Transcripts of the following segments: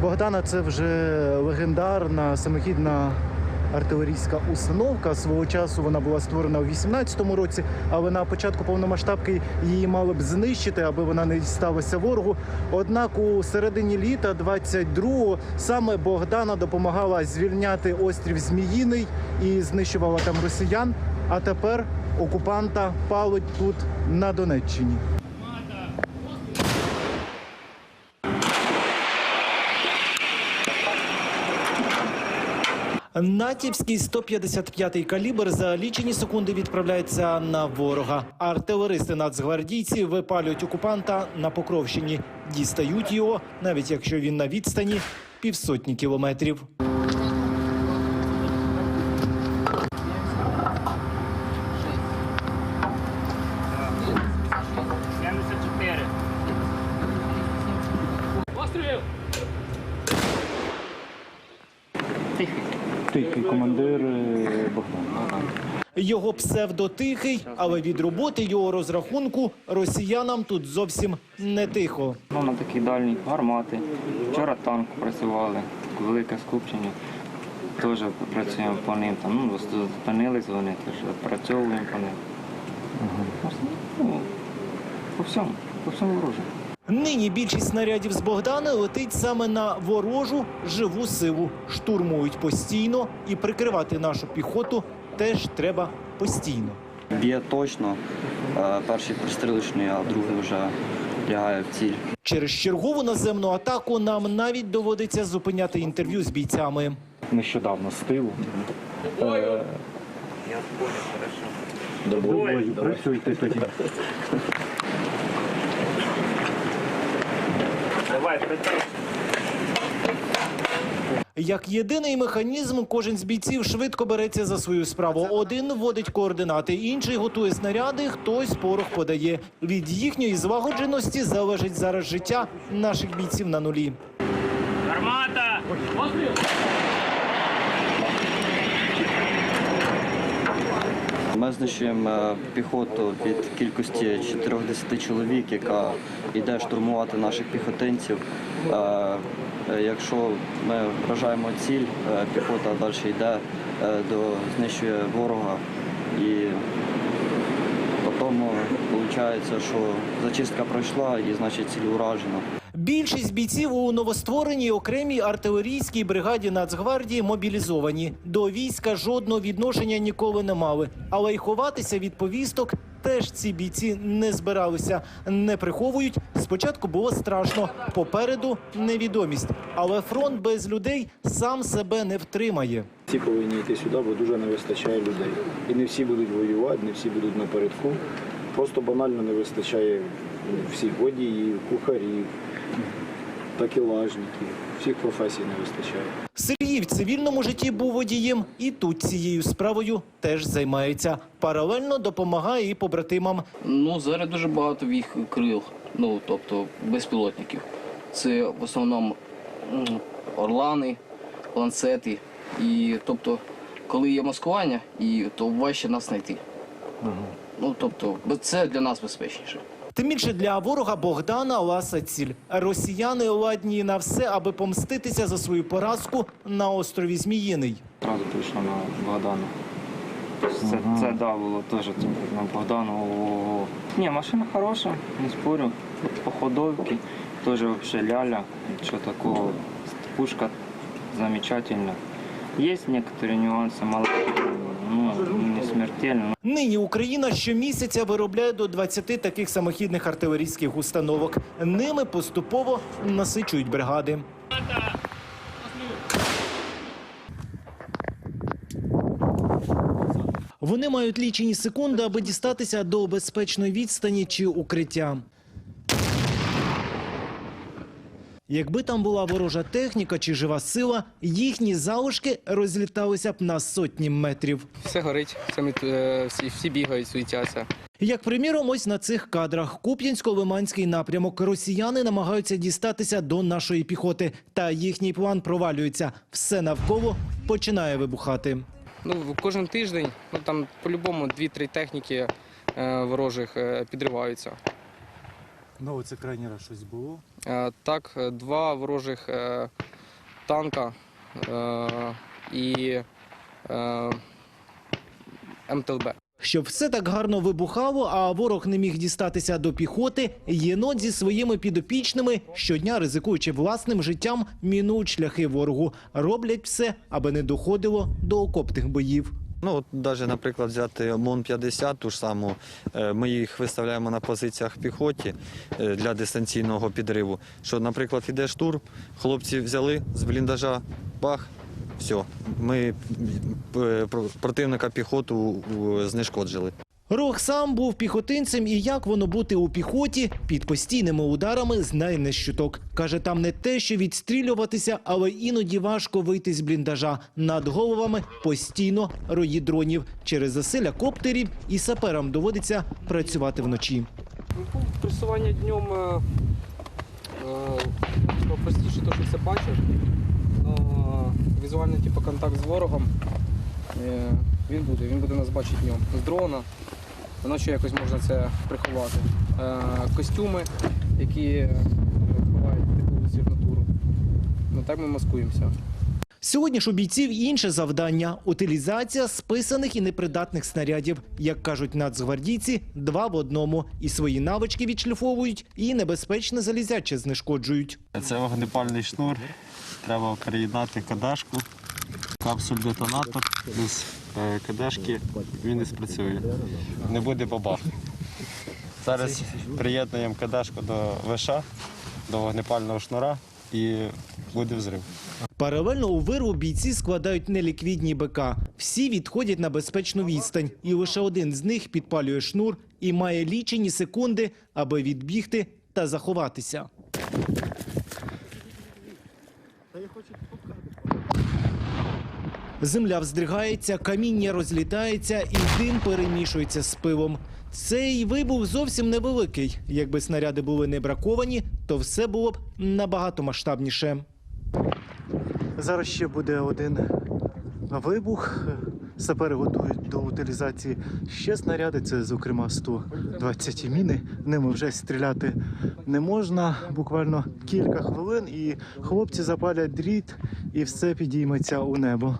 Богдана це вже легендарна самохідна артилерійська установка. Свого часу вона була створена у 18-му році, але на початку повномасштабки її мали б знищити, аби вона не дісталася ворогу. Однак у середині літа 22-го саме Богдана допомагала звільняти острів Зміїний і знищувала там росіян. А тепер окупанта палить тут на Донеччині. Натівський 155-й калібр за лічені секунди відправляється на ворога. Артилеристи нацгвардійці випалюють окупанта на Покровщині. Дістають його, навіть якщо він на відстані півсотні кілометрів. Командир е, Богдан. Його псевдотихий, але від роботи його розрахунку росіянам тут зовсім не тихо. Ну, на такій дальній гармати. Вчора танк працювали, велике скупчення. Теж працюємо по ним. Там, ну, зупинились вони, теж працьовуємо по ним. Ну, по всьому, по всьому ворожу. Нині більшість снарядів з Богдана летить саме на ворожу живу силу. Штурмують постійно і прикривати нашу піхоту теж треба постійно. Б'є точно. Е, Перший пристрілочний, а другий вже лягає в ціль. Через чергову наземну атаку нам навіть доводиться зупиняти інтерв'ю з бійцями. Нещодавно з тилу. Е, Бою, працюйте тоді. Давай. Як єдиний механізм, кожен з бійців швидко береться за свою справу. Один вводить координати, інший готує снаряди, хтось порох подає. Від їхньої злагодженості залежить зараз життя наших бійців на нулі. Гармата! Ми знищуємо е, піхоту від кількості 4-10 чоловік, яка йде штурмувати наших піхотинців. Е, е, Якщо ми вражаємо ціль, е, піхота далі йде, до, знищує ворога і потім виходить, що зачистка пройшла і значить ціль уражена. Більшість бійців у новоствореній окремій артилерійській бригаді Нацгвардії мобілізовані. До війська жодного відношення ніколи не мали. Але й ховатися від повісток теж ці бійці не збиралися. Не приховують. Спочатку було страшно. Попереду невідомість. Але фронт без людей сам себе не втримає. Всі повинні йти сюди, бо дуже не вистачає людей. І не всі будуть воювати, не всі будуть напередку. Просто банально не вистачає всіх водіїв, кухарів, такелажників. Всіх професій не вистачає. Сергій в цивільному житті був водієм і тут цією справою теж займається. Паралельно допомагає і побратимам. Ну, зараз дуже багато їх крил, ну тобто безпілотників. Це в основному орлани, ланцети. І тобто, коли є маскування, і то важче нас знайти. Ну тобто, це для нас безпечніше. Тим більше для ворога Богдана Ласа ціль. Росіяни ладні на все, аби помститися за свою поразку на острові Зміїний. Одразу прийшло на Богдана. Це, це да, було теж на Богдану. Ні, машина хороша, не спорю. По ходовці, теж взагалі ляля, нічого такого. Пушка замечательна. Есть некоторые нюансы, мало, ну, смертельно. Нині Україна щомісяця виробляє до 20 таких самохідних артилерійських установок. Ними поступово насичують бригади. Вони мають лічені секунди, аби дістатися до безпечної відстані чи укриття. Якби там була ворожа техніка чи жива сила, їхні залишки розліталися б на сотні метрів. Все горить, все всі, всі бігають, суетяться. Як приміром, ось на цих кадрах Куп'янсько-Лиманський напрямок. Росіяни намагаються дістатися до нашої піхоти, та їхній план провалюється. Все навколо починає вибухати. Ну, кожен тиждень, ну там по-любому дві-три техніки е, ворожих е, підриваються. Ну, це крайній раз щось було. Е, так, е, два ворожих е, танка е, і е, МТЛБ. Щоб все так гарно вибухало, а ворог не міг дістатися до піхоти, єнот зі своїми підопічними щодня, ризикуючи власним життям, мінують шляхи ворогу. Роблять все, аби не доходило до окопних боїв. Ну, от навіть, наприклад, взяти МОН-50, ту ж саму, е, ми їх виставляємо на позиціях піхоті е, для дистанційного підриву. Що, наприклад, іде штурм, хлопці взяли з бліндажа, бах, все, ми е, противника піхоту знешкоджили. Рох сам був піхотинцем, і як воно бути у піхоті під постійними ударами знає не. Каже, там не те, що відстрілюватися, але іноді важко вийти з бліндажа. Над головами постійно рої дронів. Через засилля коптерів і саперам доводиться працювати вночі. Ну, Пресування днем е, е, простіше, то, що все бачиш. Но візуальний типу, контакт з ворогом е, він буде. Він буде нас бачити днем. З дрона. Вночі якось можна це приховати. Е, костюми, які ховають типову сигнатуру. Ну так ми маскуємося. Сьогодні ж у бійців інше завдання утилізація списаних і непридатних снарядів. Як кажуть нацгвардійці, два в одному. І свої навички відшліфовують, і небезпечне залізяче знешкоджують. Це вогнепальний шнур. Треба переєднати кадашку, капсуль-детонатор без е, кадашки він не спрацює. Не буде бабах. Зараз приєднуємо кадашку до виша, до вогнепального шнура і буде взрив. Паралельно у вирву бійці складають неліквідні БК. Всі відходять на безпечну відстань, і лише один з них підпалює шнур і має лічені секунди, аби відбігти та заховатися. Земля вздригається, каміння розлітається і дим перемішується з пивом. Цей вибух зовсім невеликий. Якби снаряди були не браковані, то все було б набагато масштабніше. Зараз ще буде один вибух. Сапери готують до утилізації ще снаряди. Це, зокрема, 120 міни. Ними вже стріляти не можна. Буквально кілька хвилин, і хлопці запалять дріт, і все підійметься у небо.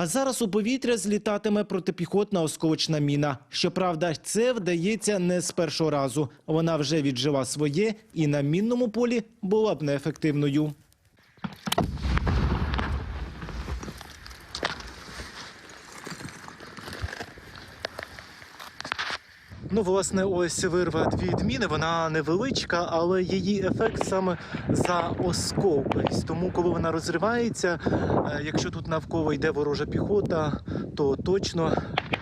А зараз у повітря злітатиме протипіхотна осколочна міна. Щоправда, це вдається не з першого разу. Вона вже віджила своє і на мінному полі була б неефективною. Ну, власне, ось вирва дві відміни. Вона невеличка, але її ефект саме за осколковість. Тому, коли вона розривається, е, якщо тут навколо йде ворожа піхота, то точно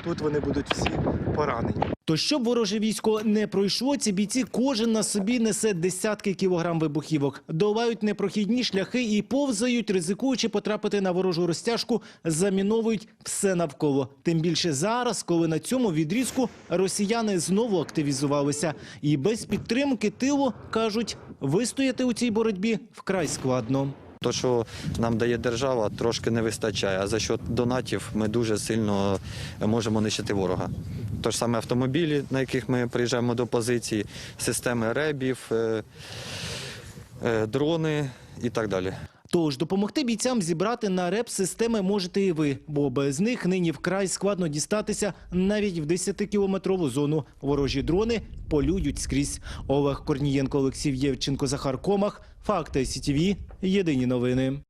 тут вони будуть всі поранені. То щоб вороже військо не пройшло, ці бійці кожен на собі несе десятки кілограм вибухівок, долають непрохідні шляхи і повзають, ризикуючи потрапити на ворожу розтяжку, заміновують все навколо. Тим більше зараз, коли на цьому відрізку росіяни знову активізувалися, і без підтримки тилу кажуть, вистояти у цій боротьбі вкрай складно. То, що нам дає держава, трошки не вистачає. А за счет донатів ми дуже сильно можемо нищити ворога. То ж саме автомобілі, на яких ми приїжджаємо до позиції, системи ребів, е, е, дрони і так далі. Тож допомогти бійцям зібрати на реп системи можете і ви, бо без них нині вкрай складно дістатися навіть в 10-кілометрову зону. Ворожі дрони полюють скрізь. Олег Корнієнко, Олексій Євченко, Захар Комах. Факти СІТІВІ. Єдині новини.